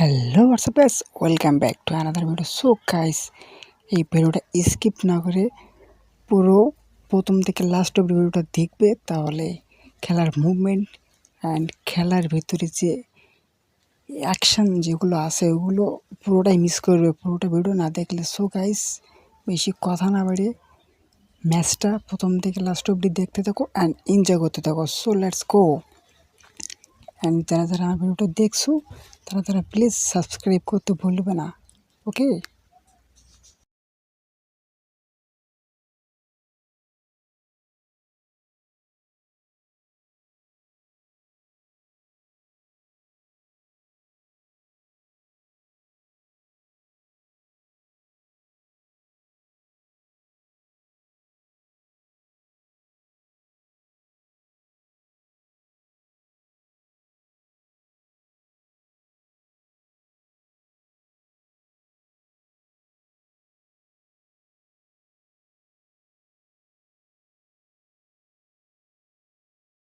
Hello WhatsApp guys welcome back to another video so guys এই ভিডিওটা skip না করে পুরো প্রথম থেকে লাস্ট অব্দি ভিডিওটা দেখবে, তাহলে খেলার মুভমেন্ট অ্যান্ড খেলার ভিতরে যে অ্যাকশান যেগুলো আছে, ওগুলো পুরোটাই মিস করবে পুরোটা ভিডিও না দেখলে। সো গাইস বেশি কথা না বাড়িয়ে ম্যাচটা প্রথম থেকে লাস্ট অব্দি দেখতে থাকো অ্যান্ড এনজয় করতে থাকো। সো লেটস গো অ্যান্ড যারা যারা আমার ভিডিওটা দেখছ তারা তারা প্লিজ সাবস্ক্রাইব করতে ভুলবে না ওকে